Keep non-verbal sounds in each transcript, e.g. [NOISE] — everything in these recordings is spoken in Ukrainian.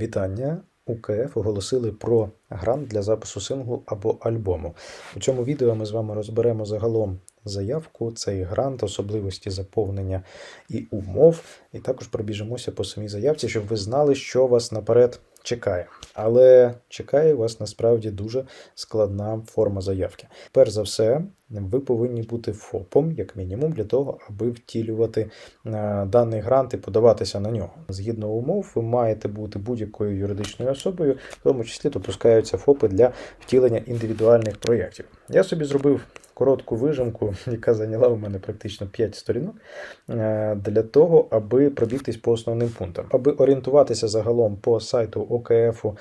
Вітання! УКФ оголосили про грант для запису синглу або альбому. У цьому відео ми з вами розберемо загалом заявку, цей грант, особливості заповнення і умов, і також пробіжимося по самій заявці, щоб ви знали, що вас наперед чекає. Але чекає вас насправді дуже складна форма заявки. Перш за все, ви повинні бути ФОПом, як мінімум, для того, аби втілювати е, даний грант і подаватися на нього. Згідно умов, ви маєте бути будь-якою юридичною особою, в тому числі допускаються ФОПи для втілення індивідуальних проєктів. Я собі зробив коротку вижимку, [LAUGHS] яка зайняла у мене практично 5 сторінок, е, для того, аби пробігтись по основним пунктам. Аби орієнтуватися загалом по сайту ОКФ, у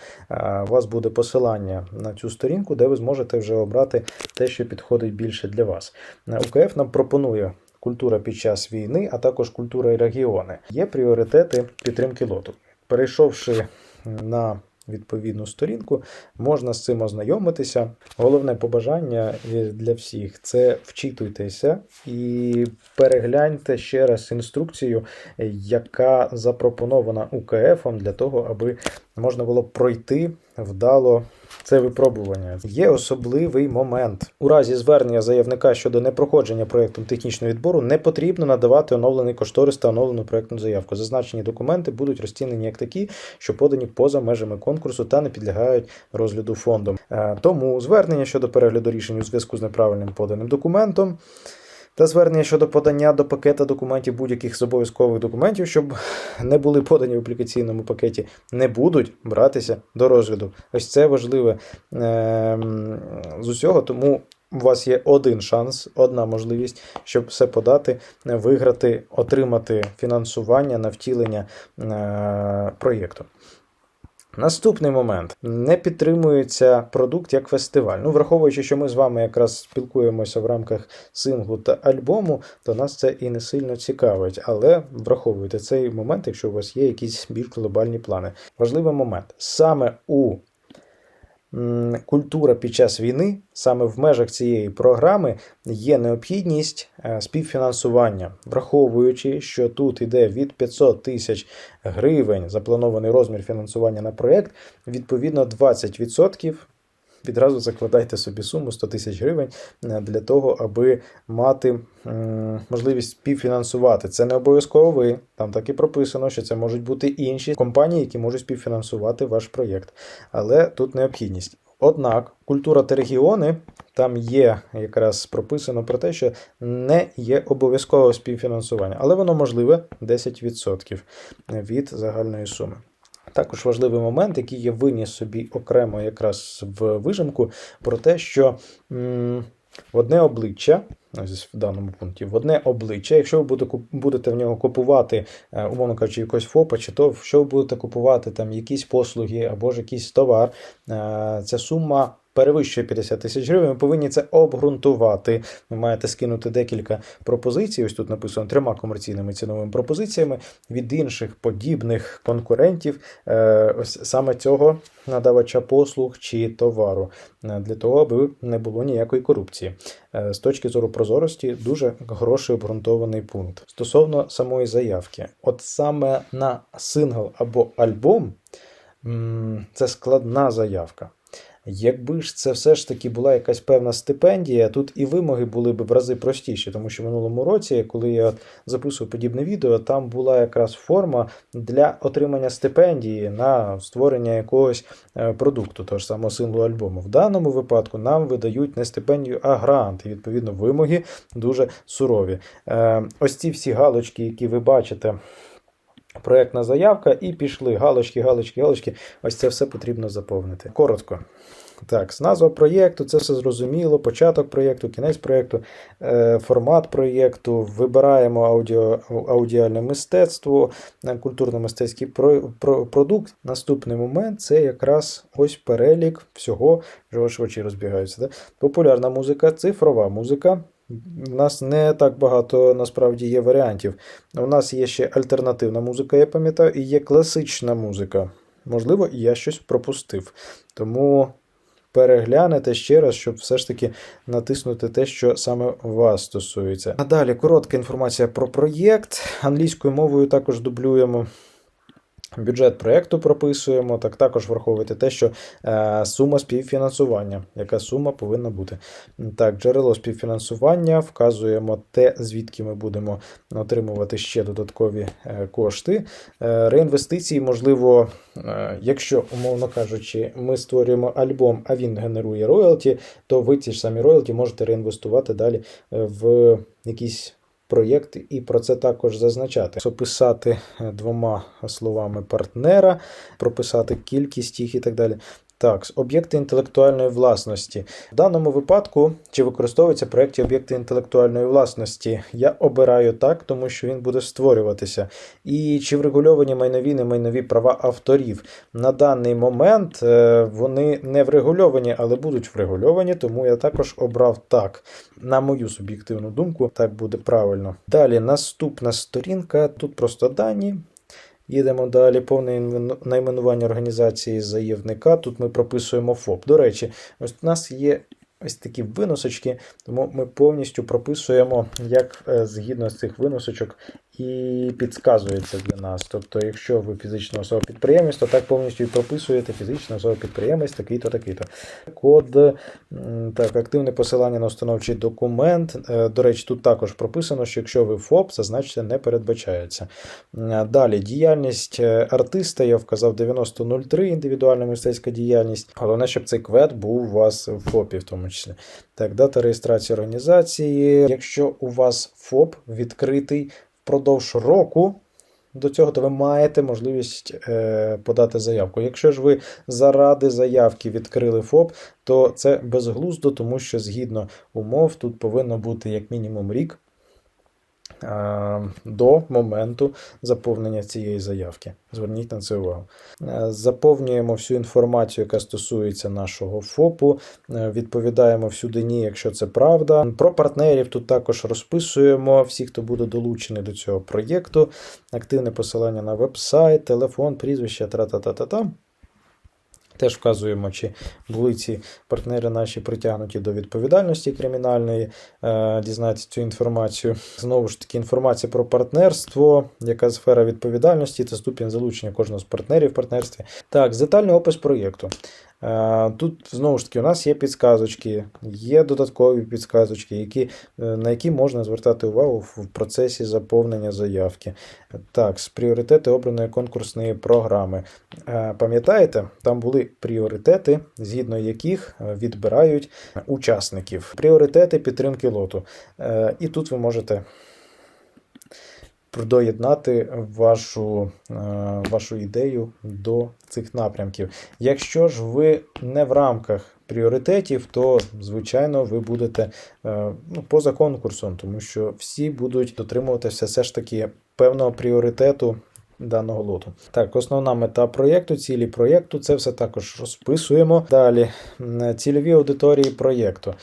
вас буде посилання на цю сторінку, де ви зможете вже обрати те, що підходить більше для вас. Е, ОКФ нам пропонує. Культура під час війни, а також культура і регіони. Є пріоритети підтримки лоту. Перейшовши на відповідну сторінку, можна з цим ознайомитися. Головне побажання для всіх це вчитуйтеся і перегляньте ще раз інструкцію, яка запропонована УКФ для того, аби можна було пройти вдало. Це випробування. Є особливий момент. У разі звернення заявника щодо непроходження проєктом технічного відбору не потрібно надавати оновлений кошторис та оновлену проєктну заявку. Зазначені документи будуть розцінені як такі, що подані поза межами конкурсу та не підлягають розгляду фондом. Е, Тому звернення щодо перегляду рішень у зв'язку з неправильним поданим документом. Та звернення щодо подання до пакета документів будь-яких з обов'язкових документів, щоб не були подані в аплікаційному пакеті, не будуть братися до розгляду. Ось це важливе е- з усього, тому у вас є один шанс, одна можливість, щоб все подати, виграти, отримати фінансування на втілення е- проєкту. Наступний момент не підтримується продукт як фестиваль. Ну, враховуючи, що ми з вами якраз спілкуємося в рамках синглу та альбому, то нас це і не сильно цікавить. Але враховуйте цей момент, якщо у вас є якісь більш глобальні плани. Важливий момент саме у Культура під час війни саме в межах цієї програми є необхідність співфінансування, враховуючи, що тут йде від 500 тисяч гривень запланований розмір фінансування на проєкт, відповідно 20%. Відразу закладайте собі суму 100 тисяч гривень для того, аби мати можливість співфінансувати. Це не обов'язково ви. Там так і прописано, що це можуть бути інші компанії, які можуть співфінансувати ваш проєкт. Але тут необхідність. Однак, культура та регіони там є якраз прописано про те, що не є обов'язкове співфінансування, але воно можливе 10% від загальної суми. Також важливий момент, який я виніс собі окремо якраз в вижимку, про те, що м в одне обличчя, в даному пункті, в одне обличчя, якщо ви будете в нього купувати, умовно кажучи, якось ФОПа, чи то що ви будете купувати там якісь послуги або ж якийсь товар, ця сума перевищує 50 тисяч гривень, ви повинні це обґрунтувати. Ви маєте скинути декілька пропозицій. Ось тут написано трьома комерційними ціновими пропозиціями від інших подібних конкурентів, е, ось саме цього надавача послуг чи товару, е, для того, аби не було ніякої корупції. Е, з точки зору прозорості, дуже хороший обґрунтований пункт. Стосовно самої заявки, от саме на сингл або альбом це складна заявка. Якби ж це все ж таки була якась певна стипендія, тут і вимоги були б в рази простіші, тому що в минулому році, коли я записував подібне відео, там була якраз форма для отримання стипендії на створення якогось е, продукту, того ж самого символу альбому. В даному випадку нам видають не стипендію, а грант. І відповідно вимоги дуже сурові. Е, ось ці всі галочки, які ви бачите. Проєктна заявка, і пішли галочки, галочки, галочки. Ось це все потрібно заповнити. Коротко. Так, назва проєкту, це все зрозуміло. Початок проєкту, кінець проєкту, е, формат проєкту. Вибираємо аудіо, аудіальне мистецтво, е, культурно-мистецький про, про, продукт. Наступний момент це якраз ось перелік всього, що швидше розбігаються. Да? Популярна музика, цифрова музика. У нас не так багато насправді є варіантів. У нас є ще альтернативна музика, я пам'ятаю, і є класична музика. Можливо, я щось пропустив. Тому переглянете ще раз, щоб все ж таки натиснути те, що саме вас стосується. А далі коротка інформація про проєкт. Англійською мовою також дублюємо. Бюджет проєкту прописуємо, так також враховуйте те, що е, сума співфінансування, яка сума повинна бути. Так, джерело співфінансування, вказуємо те, звідки ми будемо отримувати ще додаткові е, кошти. Е, реінвестиції, можливо, е, якщо, умовно кажучи, ми створюємо альбом, а він генерує роялті, то ви ці ж самі роялті можете реінвестувати далі е, в якісь проєкт і про це також зазначати. Описати е, двома словами партнера, прописати кількість їх і так далі. Так, об'єкти інтелектуальної власності. В даному випадку, чи використовуються в проєкті об'єкти інтелектуальної власності? Я обираю так, тому що він буде створюватися. І чи врегульовані майнові немайнові права авторів? На даний момент е, вони не врегульовані, але будуть врегульовані, тому я також обрав так. На мою суб'єктивну думку, так буде правильно. Далі наступна сторінка. Тут просто дані. Їдемо далі. Повне найменування організації заявника. Тут ми прописуємо ФОП. До речі, ось у нас є ось такі виносочки, тому ми повністю прописуємо, як е, згідно з цих виносочок і підказується для нас. Тобто, якщо ви фізична особа підприємець, то так повністю і прописуєте фізична особа підприємець, такий-то, такий-то. Код, так, активне посилання на установчий документ. Е, До речі, тут також прописано, що якщо ви ФОП, зазначте не передбачається. Далі діяльність е, артиста, я вказав 90.03, індивідуальна мистецька діяльність. Головне, щоб цей квет був у вас в ФОПі, в тому числі. Так, дата реєстрації організації. Якщо у вас ФОП відкритий впродовж року. До цього то ви маєте можливість е, подати заявку. Якщо ж ви заради заявки відкрили ФОП, то це безглуздо, тому що згідно умов тут повинно бути як мінімум рік до моменту заповнення цієї заявки. Зверніть на це увагу. Е, Заповнюємо всю інформацію, яка стосується нашого ФОПу, е, відповідаємо всюди ні, якщо це правда. Про партнерів тут також розписуємо всі, хто буде долучений до цього проєкту, активне посилання на веб-сайт, телефон, прізвище, тра-та-та-та-та. Теж вказуємо, чи були ці партнери наші притягнуті до відповідальності кримінальної, е, дізнатися цю інформацію. Знову ж таки, інформація про партнерство, яка сфера відповідальності та ступінь залучення кожного з партнерів в партнерстві. Так, детальний опис проєкту. Е, Тут знову ж таки у нас є підсказочки, є додаткові підсказочки, які, е, на які можна звертати увагу в процесі заповнення заявки. Так, з пріоритети обраної конкурсної програми. Е, Пам'ятаєте, там були пріоритети, згідно яких відбирають учасників. Пріоритети підтримки лоту. І тут ви можете доєднати вашу, е, вашу ідею до цих напрямків. Якщо ж ви не в рамках пріоритетів, то звичайно ви будете е, ну, поза конкурсом, тому що всі будуть дотримуватися все ж таки певного пріоритету. Даного лоту. Так, основна мета проєкту, цілі проєкту, це все також розписуємо. Далі цільові аудиторії проєкту.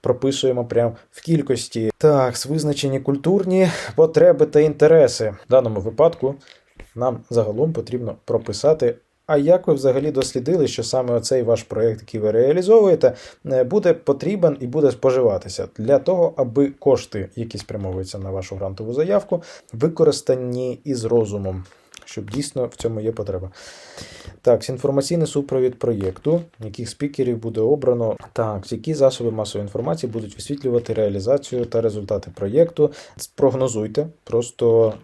Прописуємо прямо в кількості. Так, визначені культурні потреби та інтереси. В даному випадку нам загалом потрібно прописати. А як ви взагалі дослідили, що саме оцей ваш проєкт, який ви реалізовуєте, е, буде потрібен і буде споживатися? Для того, аби кошти, які спрямовуються на вашу грантову заявку, використані із розумом, щоб дійсно в цьому є потреба. Так, інформаційний супровід проєкту, яких спікерів буде обрано. Так, які засоби масової інформації будуть висвітлювати реалізацію та результати проєкту. Прогнозуйте, просто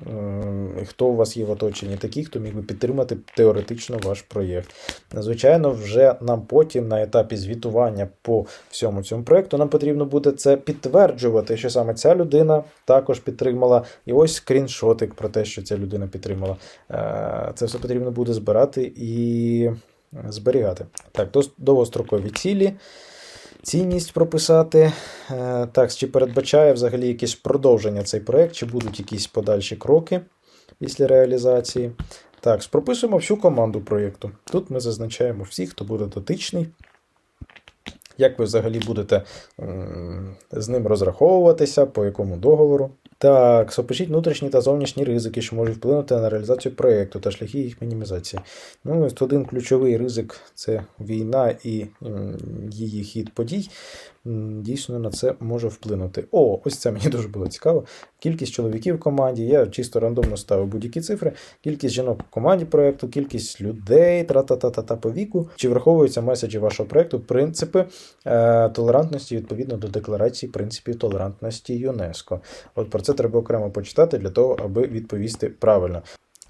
хто у вас є в оточенні, такі, хто міг би підтримати теоретично ваш проєкт. Звичайно, вже нам потім на етапі звітування по всьому цьому проєкту нам потрібно буде це підтверджувати, що саме ця людина також підтримала. І ось скріншотик про те, що ця людина підтримала. Е, Це все потрібно буде збирати і зберігати. Так, довгострокові цілі. Цінність прописати. Е, Так, чи передбачає взагалі якесь продовження цей проект, чи будуть якісь подальші кроки після реалізації. Так, прописуємо всю команду проєкту. Тут ми зазначаємо всіх, хто буде дотичний. Як ви взагалі будете з ним розраховуватися, по якому договору. Так, опишіть внутрішні та зовнішні ризики, що можуть вплинути на реалізацію проєкту та шляхи їх мінімізації. Ну, ось один ключовий ризик це війна і її хід подій. Дійсно на це може вплинути. О, ось це мені дуже було цікаво. Кількість чоловіків в команді. Я чисто рандомно ставив будь-які цифри. Кількість жінок в команді проєкту, кількість людей, тра-та-та-та-та по віку. Чи враховуються меседжі вашого проєкту, принципи е, толерантності відповідно до декларації принципів толерантності ЮНЕСКО. От про це треба окремо почитати для того, аби відповісти правильно.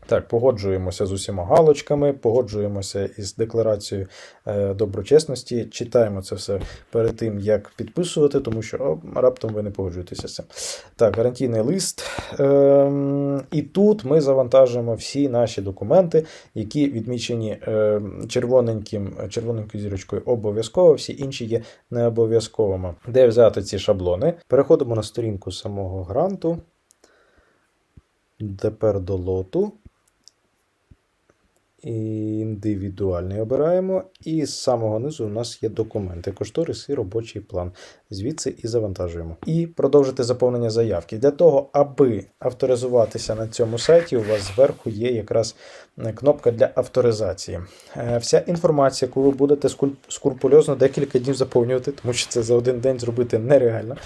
Так, погоджуємося з усіма галочками, погоджуємося із декларацією е, доброчесності, читаємо це все перед тим, як підписувати, тому що о, раптом ви не погоджуєтеся з цим. Так, гарантійний лист. Ем, і тут ми завантажимо всі наші документи, які відмічені ем, червоненьким, червоненькою зірочкою обов'язково, всі інші є не обов'язковими. Де взяти ці шаблони? Переходимо на сторінку самого гранту. Тепер до лоту. Індивідуальний обираємо. І з самого низу у нас є документи, кошторис і робочий план. Звідси і завантажуємо. І продовжити заповнення заявки. Для того, аби авторизуватися на цьому сайті, у вас зверху є якраз е, кнопка для авторизації. Е, Вся інформація, яку ви будете скрупульозно декілька днів заповнювати, тому що це за один день зробити нереально.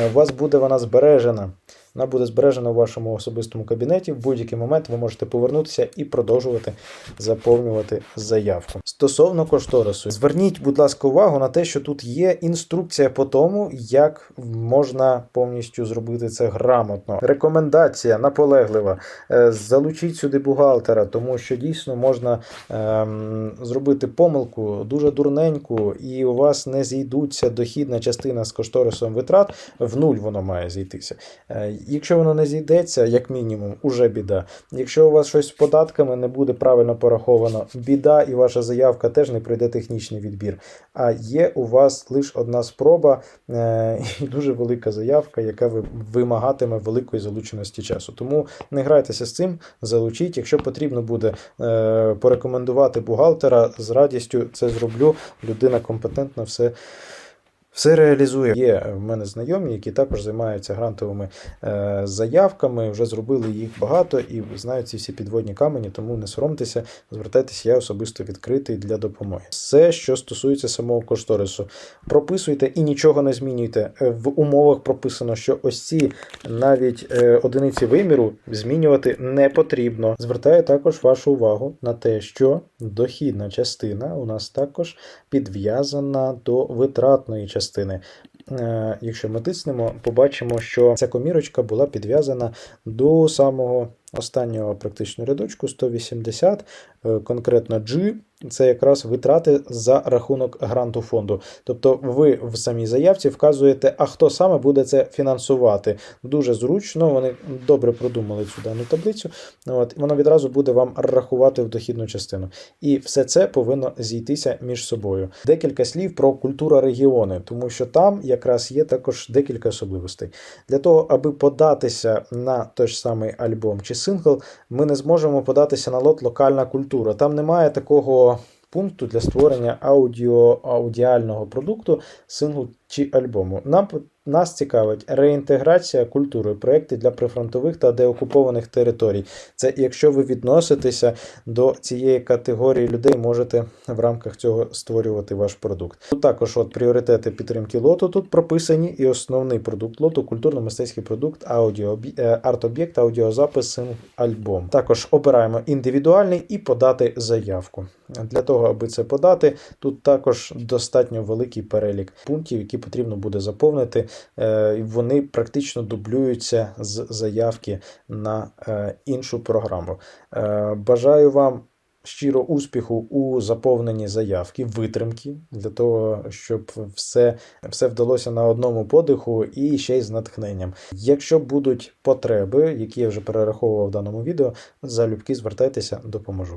е, У вас буде вона збережена. Вона буде збережена у вашому особистому кабінеті. В будь-який момент ви можете повернутися і продовжувати заповнювати заявку. Стосовно кошторису, зверніть, будь ласка, увагу на те, що тут є інструкція по тому, як можна повністю зробити це грамотно. Рекомендація наполеглива. Е, Залучіть сюди бухгалтера, тому що дійсно можна ем, зробити помилку дуже дурненьку, і у вас не зійдуться дохідна частина з кошторисом витрат. В нуль воно має зійтися. Якщо воно не зійдеться, як мінімум, уже біда. Якщо у вас щось з податками не буде правильно пораховано, біда, і ваша заявка теж не пройде технічний відбір. А є у вас лише одна спроба е, і дуже велика заявка, яка ви- вимагатиме великої залученості часу. Тому не грайтеся з цим, залучіть. Якщо потрібно буде е, порекомендувати бухгалтера, з радістю це зроблю. Людина компетентна все. Все реалізує. Є в мене знайомі, які також займаються грантовими е, заявками, вже зробили їх багато і знають ці всі підводні камені, тому не соромтеся, звертайтеся, я особисто відкритий для допомоги. Все, що стосується самого кошторису, прописуйте і нічого не змінюйте. Е, В умовах прописано, що ось ці навіть е, одиниці виміру змінювати не потрібно. Звертаю також вашу увагу на те, що дохідна частина у нас також підв'язана до витратної частини. Е, Якщо ми тиснемо, побачимо, що ця комірочка була підв'язана до самого останнього практично рядочку 180, е, конкретно G. Це якраз витрати за рахунок гранту фонду. Тобто ви в самій заявці вказуєте, а хто саме буде це фінансувати. Дуже зручно, вони добре продумали цю дану таблицю. От, воно відразу буде вам рахувати в дохідну частину. І все це повинно зійтися між собою. Декілька слів про культура регіони, тому що там якраз є також декілька особливостей. Для того, аби податися на той ж самий альбом чи сингл, ми не зможемо податися на лот локальна культура. Там немає такого пункту для створення аудіо аудіального продукту, синглу чи альбому. Нам нас цікавить реінтеграція культури, проекти для прифронтових та деокупованих територій. Це якщо ви відноситеся до цієї категорії людей, можете в рамках цього створювати ваш продукт. Тут також от пріоритети підтримки лоту тут прописані, і основний продукт лоту культурно-мистецький продукт, аудіо е, арт-об'єкт, аудіозапис, альбом. Також обираємо індивідуальний і подати заявку. Для того, аби це подати, тут також достатньо великий перелік пунктів, які потрібно буде заповнити. Е, Вони практично дублюються з заявки на е, іншу програму. Е, Бажаю вам щиро успіху у заповненні заявки, витримки для того, щоб все, все вдалося на одному подиху і ще й з натхненням. Якщо будуть потреби, які я вже перераховував в даному відео, залюбки звертайтеся, допоможу.